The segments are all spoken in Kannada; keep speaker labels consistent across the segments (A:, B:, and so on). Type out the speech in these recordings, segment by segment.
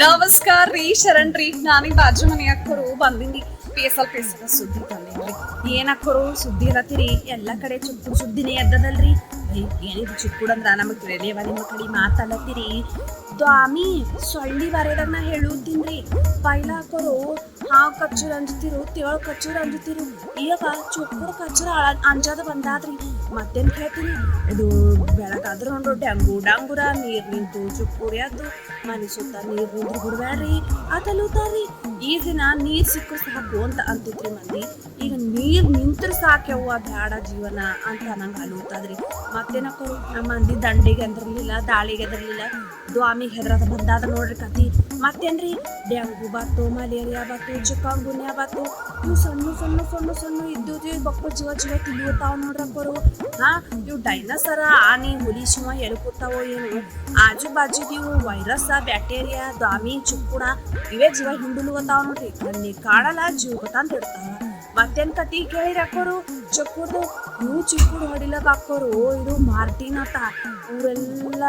A: ನಮಸ್ಕಾರ ರೀ, ಶರಣ್ ರೀ. ನಾನೀಗ ಬಾಜು ಮನೆ ಹಾಕೋರು ಬಂದಿನಿ. ಪೇಸಲ್ ಪೇಸಲ್ ಸುದ್ದಿ ತಂದಿನ್ರಿ ಏನ್ ಹಾಕೋರು ಸುದ್ದಿ ಇರತ್ತೀರಿ? ಎಲ್ಲ ಕಡೆ ಚುಕ್ಕು ಸುದ್ದಿನೇ ಎದ್ದದಲ್ರಿ. ಏನಿದು ಚುಕ್ಕುಡ್ ಅಂದ್ರ? ನಮಗ್ ತಿಳಿಯವ ನಿಮ್ಮ ಕಡೆ ಮಾತಾಡತ್ತೀರಿ ದ್ವಾಮಿ, ಸೊಳ್ಳಿ ಬರೆದಾಗ ನಾ ರೀ ಪೈಲ ಹಾಕೋರು ಹಾವು ಕಚ್ಚೂರ್ ಅಂಜುತ್ತಿರು ತೇಳು ಕಚ್ಚೂರ್ ಅಂಜುತ್ತಿರು ಈಗ ಚುಕ್ಕುಡ್ ಕಚ್ಚೂರ್ ಅಂಜದ ಬಂದಾದ್ರಿ. ಮತ್ತೇನು ಕೇಳ್ತೀನಿ ಇದು ಬೆಳಗಾದ್ರ ನೋಡ್ರು ಡ್ಯಾಂಗು ಡಾಂಗುರ, ನೀರ್ ನಿಂತು ಚುಕ್ಕುರಿ ಅದು ಮನೆ ಸುತ್ತ ನೀರ್ ನಿಂತು ಬಿಡ್ಬೇಡ್ರಿ ಅದಲ್ಲೂತಾರ್ರಿ ಈ ದಿನ ನೀರ್ ಸಿಕ್ಕರು ಸಾಕು ಅಂತ ಅಂತಿದ್ರಿ ಮಂದಿ. ಈಗ ನೀರ್ ನಿಂತ್ರ ಸಾಕ್ಯವ್ವ ಬ್ಯಾಡ ಜೀವನ ಅಂತ ನಂಗೆ ಅಲುತ್ತಾದ್ರಿ ಮತ್ತೇನಕ್ಕೂ ನಮ್ಮ ಮಂದಿ ದಂಡಿಗೆ ಎದರ್ಲಿಲ್ಲ, ದಾಳಿಗೆ ಎದರ್ಲಿಲ್ಲ, ದ್ವಾಮಿಗೆ ಹೆದ್ರದ ಬಂದಾದ ನೋಡ್ರಿ ಕತಿ. ಮತ್ತೇನ್ರಿ ಡೆಂಗು ಬಾತು ಮಲೇರಿಯಾ ಬಾತು ಚಿಕಂಗುನ್ಯಾ ಬಾತು ಇವು ಸಣ್ಣ ಸಣ್ಣ ಸಣ್ಣ ಸಣ್ಣ ಇದ್ದು ಬಕ್ಕ ಜೀವ ಜೀವ ತಿಳಿಯುತ್ತಾವ ನೋಡ್ರಪ್ಪರು ಹಾ ಇವು ಡೈನಸರ ಆನೆ ಹುಲಿ ಶಿವ ಎಲ್ಲಿ ಕೂತಾವೋ ಏನು ಆಜು ಬಾಜು ಇವು ವೈರಸ್ ಬ್ಯಾಕ್ಟೀರಿಯಾ ದಾಮಿ ಚುಕ್ಕುಣ ಇವೇ ಜೀವ ಹಿಂಡುಲುವತ್ತಾವ ನೋಡ್ರಿ ಅಲ್ಲಿ ಕಾಡಲ್ಲ ಜೀವ ಗೊತ್ತಂತ ಇಡ್ತಾವ ಮತ್ತೇನ್ ಕತಿ ಕೇಳಿರಿ ಚಕ್ಕುದು ಇವು ಚಿಕ್ಕುಡು ಹೊಡಿಲಕ್ ಹಾಕೋರು ಇದು ಮಾರ್ಟಿನ್ ಅತ್ತ ಇವರೆಲ್ಲ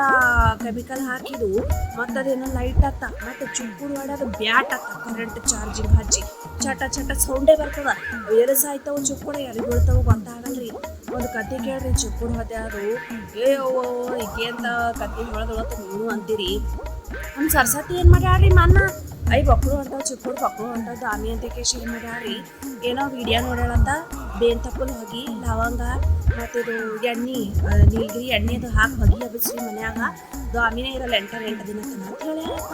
A: ಕೆಮಿಕಲ್ ಹಾಕಿದು ಮತ್ತದೇನೋ ಲೈಟ್ ಅತ್ತ ಮತ್ತೆ ಚುಕ್ಕುಡು ಹೊಡ್ಯಾದ ಬ್ಯಾಟ್ ಅತ್ತ ಕರೆಂಟ್ ಚಾರ್ಜಿಂಗ್ ಹಚ್ಚಿ. ಚಟ ಚಟ ಸೌಂಡೇ ಬರ್ತದ. ಎಲ್ಲಿ ಸಾಯ್ತಾವ ಚುಕ್ಕುಡ ಎಲ್ಲಿ ಬೀಳ್ತಾವ ಗೊತ್ತಾಗಲ್ರಿ. ಒಂದು ಕತೆ ಕೇಳ್ರಿ ಚುಕ್ಕುಡು ಹೊದ್ಯಾರು ಏ ಓ ಅಂತ ಕತೆ ಹೇಳದೊಳತ್ತ ನೀವು ಅಂತೀರಿ? ನಮ್ಮ ಸರಸ್ವತಿ ಏನು ಮಾಡ್ಯಾಳ್ರಿ ಮನ್ನ ಐ ಬಕ್ಳು ಅಂತ ಚಿಕ್ಕುಡು ಬಕ್ಳು ಅಂತ ದಾಮಿ ಅಂತ ಕೇಶ್ ಏನು ಮಾಡ್ಯಾಳ್ರಿ? ಏನೋ ವಿಡಿಯೋ ನೋಡ್ಯಾಳಂತ? ಬೇನ್ ತಪ್ಪಲ್ ಹೋಗಿ ಲವಂಗ ಮತ್ತಿದು ಎಣ್ಣೆ ಆ, ನೀಲಗಿರಿ ಎಣ್ಣೆ ಅದು ಹಾಕಿ ಹೊಗಿ ಹಬ್ಬಿಸ್ರಿ ಮನ್ಯಾಗ. ದಾಮಿನೇ ಇರಲ್ಲ ಎಂಟರ್ ಎಂಟು ದಿನ ಅಂತ ಹೇಳ್ಯಾಳತ್ತ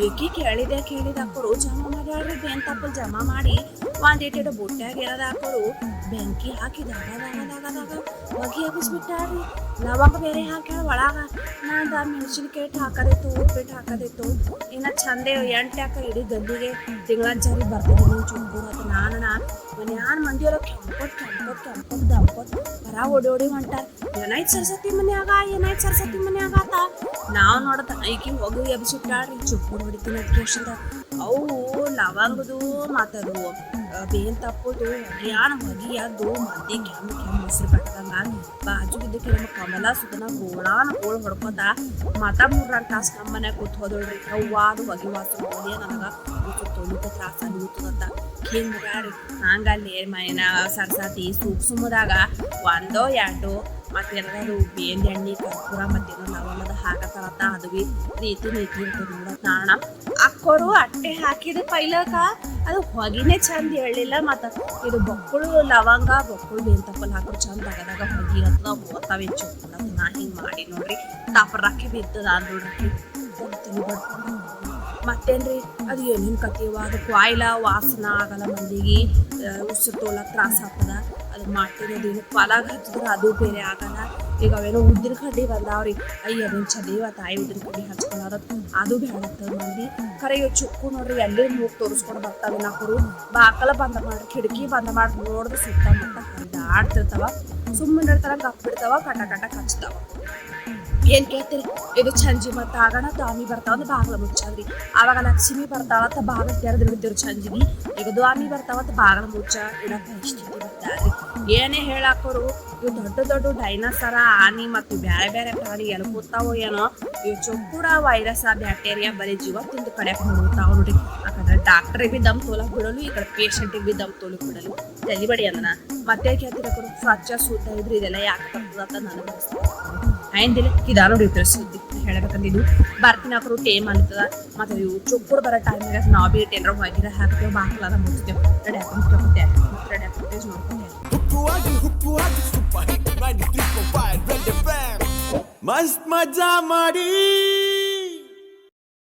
A: ಏಕೆ ಕೇಳಿದೆ ಕೇಳಿದ ಅಪ್ಪರು. ಜಮಾ ಮಾಡ್ಯಾಳ್ರಿ ಬೇನ್ ತಪ್ಪಲು ಜಮಾ ಮಾಡಿ. ಒಂದಿಟ್ಟು ಬುಟ್ಟ್ಯಾಗ ಏನದ ಹಾಕೋರು ಬೆಂಕಿ ಹಾಕಿ ದಾಗ ದಾಗ ದಾಗ ಹೊಗಿ ಹಬ್ಬಿಸ್ಬಿಟ್ಟಾಳ್ರಿ ಲವಂಗ ಬೇರೆ ಹಾಕ್ಯಾಳ ಒಳಗ ನಾನು ಮೆಣಸಿನ್ಕಾಯಿ ಹಾಕೋದಿತ್ತು ಉಪ್ಪಿಟ್ಟು ಹಾಕೋದಿತ್ತು ಇನ್ನ ಚಂದೆ ಎಂಟು ಯಾಕ ಇಡೀ ಗದ್ದಿಗೆ ತಿಂಗಳ ಜಾರಿ ಬರ್ತದೆ ನೀವು ಚುಂಬೂರು ಅದು ನಾನು ಮನ್ಯಾನ ಮಂದಿಯವ್ರ ಕೆಂಪಟ್ ಕೆಂಪಟ್ ಕೆಂಪಟ್ ದಂಪಟ್ ಬರ ಓಡಿ ಓಡಿ ಹೊಂಟಾರ ಏನಾಯ್ತು ಸರಸ್ವತಿ ಮನ್ಯಾಗ ಏನಾಯ್ತು ಸರಸ್ವತಿ ಮನ್ಯಾಗ ಆತ ನಾವು ನೋಡತ್ತ ಐಕಿ ಹೋಗಿ ಎಬ್ಸಿಟ್ಟಾಳ್ರಿ ಚುಪ್ಪು ಹೊಡಿತೀನಿ ಅದಕ್ಕೆ ಅವು ಲವಂಗದು ಮಾತದು ಬೇನ್ ತಪ್ಪದು ಹೊಗಿಯಾಣ ಹೊಗಿಯದ್ದು ಮಂದಿ ಕೆಮ್ಮ ಕೆಮ್ಮ ಹೆಸರು ಕಟ್ಟದಂಗ ಬಾಜು ಬಿದ್ದು ಕೆಲವು ಕಮಲ ಸುತನ ಗೋಳಾನ ಗೋಳ್ ಹೊಡ್ಕೊತ ಮತ ಮೂರ್ನಾಲ್ಕು ತಾಸು ನಮ್ಮ ಮನ್ಯಾಗ ಕೂತ್ ಹೋದಳ್ರಿ ಅವ್ವ ಅದು ಹೊಗೆ ವಾಸು ಹೋಗಿ ನನಗ ತೊಲಿಕ ತ್ರಾಸ ಅನಿಗುತ್ತದಂತ ಹಿಂಗ ಬ್ಯಾಡ್ರಿ ಹಂಗ ಅಲ್ಲಿ ಮೈನ ಸರ್ಸಾತಿ ಸೂಕ್ ಸುಮ್ಮದಾಗ ಒಂದೋ ಎರಡೋ ಮತ್ತೇನಾದ್ರು ಬೇನ್ ಎಣ್ಣೆ ಕರ್ಪೂರ ಮತ್ತೇನೋ ಲವಂಗದ ಹಾಕತಾರತ್ತ ಅದು ರೀತಿ ನೀತಿ ಇರ್ತದೆ ನೋಡತ್ ನಾಣ ಅಕ್ಕೋರು ಅಟ್ಟೆ ಹಾಕಿದ ಪೈಲಕ ಅದು ಹೊಗಿನೇ ಚಂದ ಹೇಳಿಲ್ಲ, ಮತ್ತ ಇದು ಬಕ್ಕುಳು ಲವಂಗ, ಬಕ್ಕುಳು ಬೇನ್ ತಪ್ಪಲ್ ಚಂದ ಆಗದಾಗ ಹೊಗಿ ಅಂತ ಹೋಗ್ತಾವೆ ಚುಕ್ಕ ನಾ ಹಿಂಗೆ ಮಾಡಿ ನೋಡ್ರಿ. ತಾಪರಾಕಿ ಬಿದ್ದದ ನೋಡ್ರಿ ಮತ್ತೇನ್ರಿ? ಅದು ಏನೇನು ಕತೀವ ಅದು ವಾಯ್ಲ ವಾಸನ ಆಗಲ್ಲ ಮಂದಿಗೆ. ಉಸಿರು ತೋಲಕ್ಕೆ ತ್ರಾಸ ಆಗ್ತದ. ಅದು ಮಾಡ್ತಿರೋದೇನು ಪಾಲಾಗ ಹಚ್ಚಿದ್ರೆ ಅದು ಬೇರೆ ಆಗಲ್ಲ. ಈಗ ಅವೇನೋ ಉದ್ದಿನ ಕಡ್ಡಿ ಬಂದಾವ್ರಿ. ಅಯ್ಯ ಅದನ್ನ ಚದೇವ ತಾಯಿ ಉದ್ದಿನ ಕಡ್ಡಿ ಹಚ್ಕೊಳ್ಳೋದು ಅದು ಬೇಡತ್ತ ಮಂದಿ. ಖರೆ ಇವ್ ಚುಕ್ಕು ನೋಡ್ರಿ, ಎಲ್ಲಿ ಮೂಗ್ ತೋರಿಸ್ಕೊಂಡು ಬರ್ತಾವೆ ನಾಲ್ಕರು ಬಾಕಲ ಬಂದ ಮಾಡಿ, ಕಿಟಕಿ ಬಂದ ಮಾಡಿ ನೋಡಿದ್ರೆ ಸುತ್ತಮುತ್ತ ಹರಿದಾಡ್ತಿರ್ತಾವ. ಸುಮ್ಮನೆ ಇರ್ತಾರ ಕಪ್ಪಿಡ್ತಾವ ಕಟ ಕಟ ಕಚ್ತಾವ ಏನ್ ಕೇಳ್ತೀರಿ ಇದು ಚಂಜಿ ಮತ್ತ ಆಗಣ ದಾಮಿ ಬರ್ತಾವ ಅಂತ ಬಾಗ್ಲ ಮುಚ್ಚಾದ್ರಿ ಅವಾಗ ಲಕ್ಷ್ಮಿ ಬರ್ತಾಳತ್ತ ಬಾಗ್ಲ ತೆರೆದು ಇಡ್ತಿರು ಚಂಜಿನಿ ಈಗ ದ್ವಾಮಿ ಬರ್ತಾವತ್ತ ಬಾಗ್ಲ ಮುಚ್ಚ ಇಡಕ್ಕ ಇಷ್ಟಿತಿ ಬರ್ತಾರ್ರಿ ಏನೇ ಹೇಳಾಕೋರು ಇವು ದೊಡ್ಡ ದೊಡ್ಡ ಡೈನಸರ ಆನಿ ಮತ್ತು ಬ್ಯಾರೆ ಬ್ಯಾರೆ ಪ್ರಾಣಿ ಎಲ್ಲಿ ಕೂತಾವೋ ಏನೋ ಇವು ಚೊಕ್ಕುಡ ವೈರಸ್ ಬ್ಯಾಕ್ಟೀರಿಯಾ ಬರೀ ಜೀವ ತಿಂದು ಕಡೆಯಕ್ಕೆ ನೋಡ್ತಾವ ನೋಡ್ರಿ ಯಾಕಂದ್ರೆ ಡಾಕ್ಟ್ರಿಗೆ ಬಿ ದಮ್ ತೋಲಕ್ ಬಿಡಲು ಈ ಕಡೆ ಪೇಷಂಟಿಗೆ ಬಿ ದಮ್ ತೋಲಕ್ ಬಿಡಲು ತಲಿಬಡಿ ಅಂದನ ಮತ್ತೆ ಕೇಳ್ತಿರಕೋರು ಸ್ವಚ್ಛ ಶುದ್ಧ ಇದ್ರೆ ಇದೆಲ್ಲ ಯಾಕೆ ಬರ್ತದ ಅಂತ ನನಗೆ ಆಯ್ದಿಲ್ಲ ಕಿದಾರ ಡಿಪ್ರೆಸ್ ಸುದ್ದಿ ಇದು ಬರ್ತೀನಿ ಹಾಕೋರು ಟೇಮ್ ಅನ್ತದ. ಮತ್ತೆ ಇವು ಚುಕ್ಕುಡ್ ಬರೋ ಟೈಮ್ನಾಗ ನಾವು ಬಿ ಟೇನ್ರ ಹೋಗಿರ ಹಾಕ್ತೇವೆ ಬಾಕ್ಲಾದ ಮುಚ್ತೇವೆ. ರೆಡಿ ಮತ್ತೆ ರೆಡಿ ಹಾಕೊಂಡ್ತೇವೆ ನೋಡ್ಕೊಂಡೆ
B: ಹುಕ್ಕುವಾಗಿ ಹುಕ್ಕುವಾಗಿ ಸೂಪರ್ ಹಿಟ್ 93.5 ಮಸ್ತ್ ಮಜಾ ಮಾಡಿ.